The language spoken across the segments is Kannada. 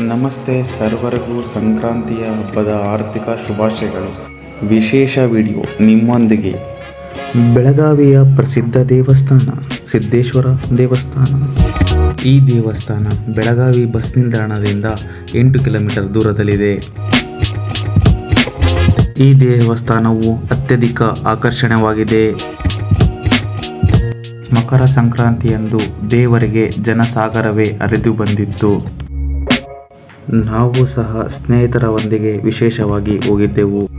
ನಮಸ್ತೆ ಸರ್ವರಿಗೂ ಸಂಕ್ರಾಂತಿಯ ಹಬ್ಬದ ಆರ್ಥಿಕ ಶುಭಾಶಯಗಳು. ವಿಶೇಷ ವಿಡಿಯೋ ನಿಮ್ಮೊಂದಿಗೆ. ಬೆಳಗಾವಿಯ ಪ್ರಸಿದ್ಧ ದೇವಸ್ಥಾನ, ಸಿದ್ದೇಶ್ವರ ದೇವಸ್ಥಾನ. ಈ ದೇವಸ್ಥಾನ ಬೆಳಗಾವಿ ಬಸ್ ನಿಲ್ದಾಣದಿಂದ ಎಂಟು ಕಿಲೋಮೀಟರ್ ದೂರದಲ್ಲಿದೆ. ಈ ದೇವಸ್ಥಾನವು ಅತ್ಯಧಿಕ ಆಕರ್ಷಣೀಯವಾಗಿದೆ ಮಕರ ಸಂಕ್ರಾಂತಿಯಂದು ದೇವರಿಗೆ ಜನಸಾಗರವೇ ಅರಿದು ಬಂದಿತ್ತು. ನಾವು ಸಹ ಸ್ನೇಹಿತರೊಂದಿಗೆ ವಿಶೇಷವಾಗಿ ಹೋಗಿದ್ದೆವು.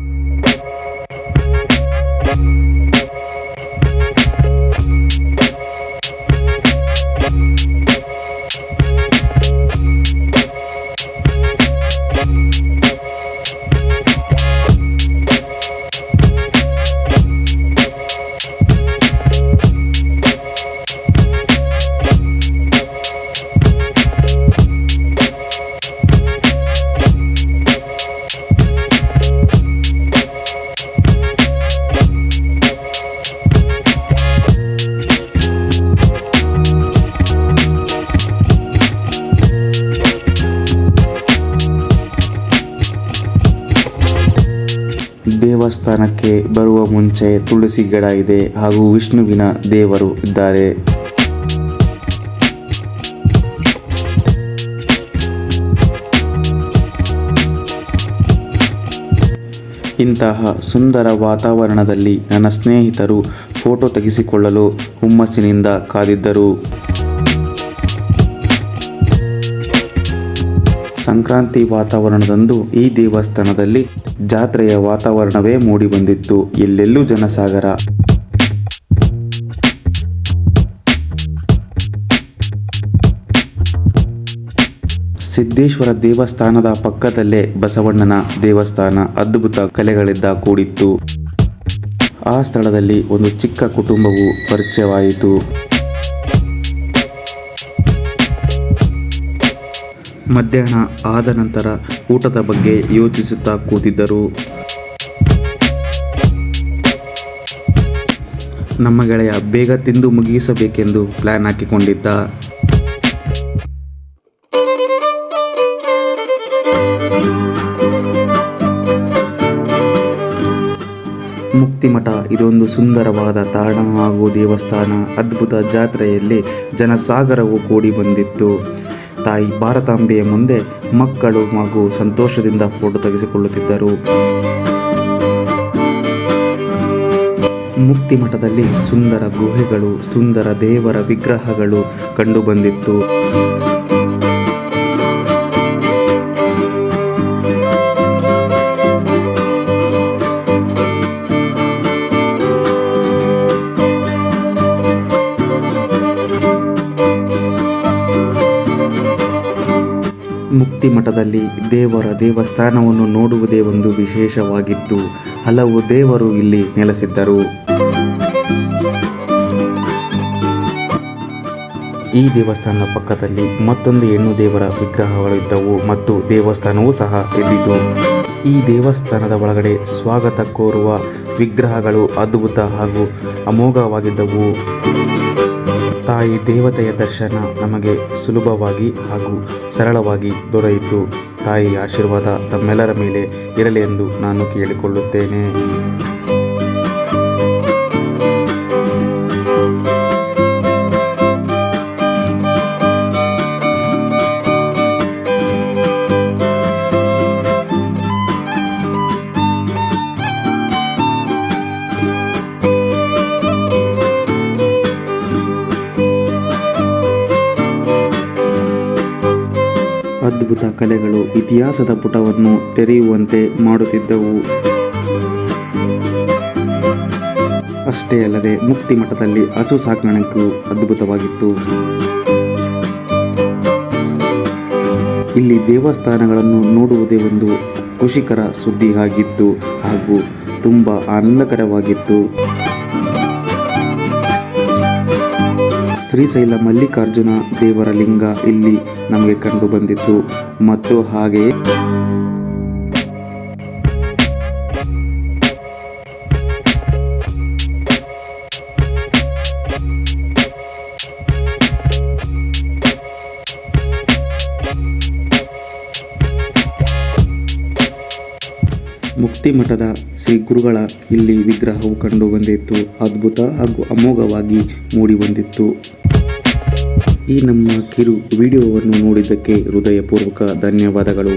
ದೇವಸ್ಥಾನಕ್ಕೆ ಬರುವ ಮುಂಚೆ ತುಳಸಿ ಗಿಡ ಇದೆ ಹಾಗೂ ವಿಷ್ಣುವಿನ ದೇವರು ಇದ್ದಾರೆ. ಇಂತಹ ಸುಂದರ ವಾತಾವರಣದಲ್ಲಿ ನನ್ನ ಸ್ನೇಹಿತರು ಫೋಟೋ ತೆಗೆಸಿಕೊಳ್ಳಲು ಹುಮ್ಮಸ್ಸಿನಿಂದ ಕಾದಿದ್ದರು. ಸಂಕ್ರಾಂತಿ ವಾತಾವರಣದಂದು ಈ ದೇವಸ್ಥಾನದಲ್ಲಿ ಜಾತ್ರೆಯ ವಾತಾವರಣವೇ ಮೂಡಿಬಂದಿತ್ತು. ಎಲ್ಲೆಲ್ಲೂ ಜನಸಾಗರ. ಸಿದ್ದೇಶ್ವರ ದೇವಸ್ಥಾನದ ಪಕ್ಕದಲ್ಲೇ ಬಸವಣ್ಣನ ದೇವಸ್ಥಾನ ಅದ್ಭುತ ಕಲೆಗಳಿಂದ ಕೂಡಿತ್ತು. ಆ ಸ್ಥಳದಲ್ಲಿ ಒಂದು ಚಿಕ್ಕ ಕುಟುಂಬವು ಪರಿಚಯವಾಯಿತು. ಮಧ್ಯಾಹ್ನ ಆದ ನಂತರ ಊಟದ ಬಗ್ಗೆ ಯೋಚಿಸುತ್ತಾ ಕೂತಿದ್ದರು. ನಮ್ಮ ಗೆಳೆಯ ಬೇಗ ತಿಂದು ಮುಗಿಸಬೇಕೆಂದು ಪ್ಲಾನ್ ಹಾಕಿಕೊಂಡಿದ್ದ. ಮುಕ್ತಿಮಠ ಇದೊಂದು ಸುಂದರವಾದ ತಾಣ ಹಾಗೂ ದೇವಸ್ಥಾನ ಅದ್ಭುತ ಜಾತ್ರೆಯಲ್ಲಿ ಜನಸಾಗರವು ಕೂಡಿ ಬಂದಿತ್ತು. ತಾಯಿ ಭಾರತಾಂಬೆಯ ಮುಂದೆ ಮಕ್ಕಳು ಹಾಗೂ ಸಂತೋಷದಿಂದ ಫೋಟೋ ತೆಗೆಸಿಕೊಳ್ಳುತ್ತಿದ್ದರು. ಮುಕ್ತಿ ಮಠದಲ್ಲಿ ಸುಂದರ ಗುಹೆಗಳು, ಸುಂದರ ದೇವರ ವಿಗ್ರಹಗಳು ಕಂಡುಬಂದಿತ್ತು ಮುಕ್ತಿ ಮಠದಲ್ಲಿ ದೇವರ ದೇವಸ್ಥಾನವನ್ನು ನೋಡುವುದೇ ಒಂದು ವಿಶೇಷವಾಗಿತ್ತು. ಹಲವು ದೇವರು ಇಲ್ಲಿ ನೆಲೆಸಿದ್ದರು. ಈ ದೇವಸ್ಥಾನದ ಪಕ್ಕದಲ್ಲಿ ಮತ್ತೊಂದು ಹೆಣ್ಣು ದೇವರ ವಿಗ್ರಹಗಳಿದ್ದವು ಮತ್ತು ದೇವಸ್ಥಾನವೂ ಸಹ ಇದ್ದಿತು. ಈ ದೇವಸ್ಥಾನದ ಒಳಗಡೆ ಸ್ವಾಗತ ಕೋರುವ ವಿಗ್ರಹಗಳು ಅದ್ಭುತ ಹಾಗೂ ಅಮೋಘವಾಗಿದ್ದವು. ತಾಯಿ ದೇವತೆಯ ದರ್ಶನ ನಮಗೆ ಸುಲಭವಾಗಿ ಹಾಗೂ ಸರಳವಾಗಿ ದೊರೆಯಿತು. ತಾಯಿ ಆಶೀರ್ವಾದ ತಮ್ಮೆಲ್ಲರ ಮೇಲೆ ಇರಲಿ ಎಂದು ನಾನು ಕೇಳಿಕೊಳ್ಳುತ್ತೇನೆ. ಅದ್ಭುತ ಕಲೆಗಳು ಇತಿಹಾಸದ ಪುಟವನ್ನು ತೆರೆಯುವಂತೆ ಮಾಡುತ್ತಿದ್ದವು. ಅಷ್ಟೇ ಅಲ್ಲದೆ ಮುಕ್ತಿ ಮಠದಲ್ಲಿ ಹಸು ಸಾಕಾಣಿಕೆಯು ಅದ್ಭುತವಾಗಿತ್ತು. ಇಲ್ಲಿ ದೇವಸ್ಥಾನಗಳನ್ನು ನೋಡುವುದೇ ಒಂದು ಖುಷಿಕರ ಸುದ್ದಿ ಆಗಿತ್ತು ಹಾಗೂ ತುಂಬ ಆನಂದಕರವಾಗಿತ್ತು. ಶ್ರೀಶೈಲ ಮಲ್ಲಿಕಾರ್ಜುನ ದೇವರ ಲಿಂಗ ಇಲ್ಲಿ ನಮಗೆ ಕಂಡು ಬಂದಿತ್ತು ಮತ್ತು ಹಾಗೆಯೇ ಮುಕ್ತಿ ಮಠದ ಶ್ರೀ ಗುರುಗಳ ಇಲ್ಲಿ ವಿಗ್ರಹವು ಕಂಡು ಬಂದಿತ್ತು, ಅದ್ಭುತ ಹಾಗೂ ಅಮೋಘವಾಗಿ ಮೂಡಿ ಬಂದಿತ್ತು. ಈ ನಮ್ಮ ಕಿರು ವಿಡಿಯೋವನ್ನು ನೋಡಿದ್ದಕ್ಕೆ ಹೃದಯಪೂರ್ವಕ ಧನ್ಯವಾದಗಳು.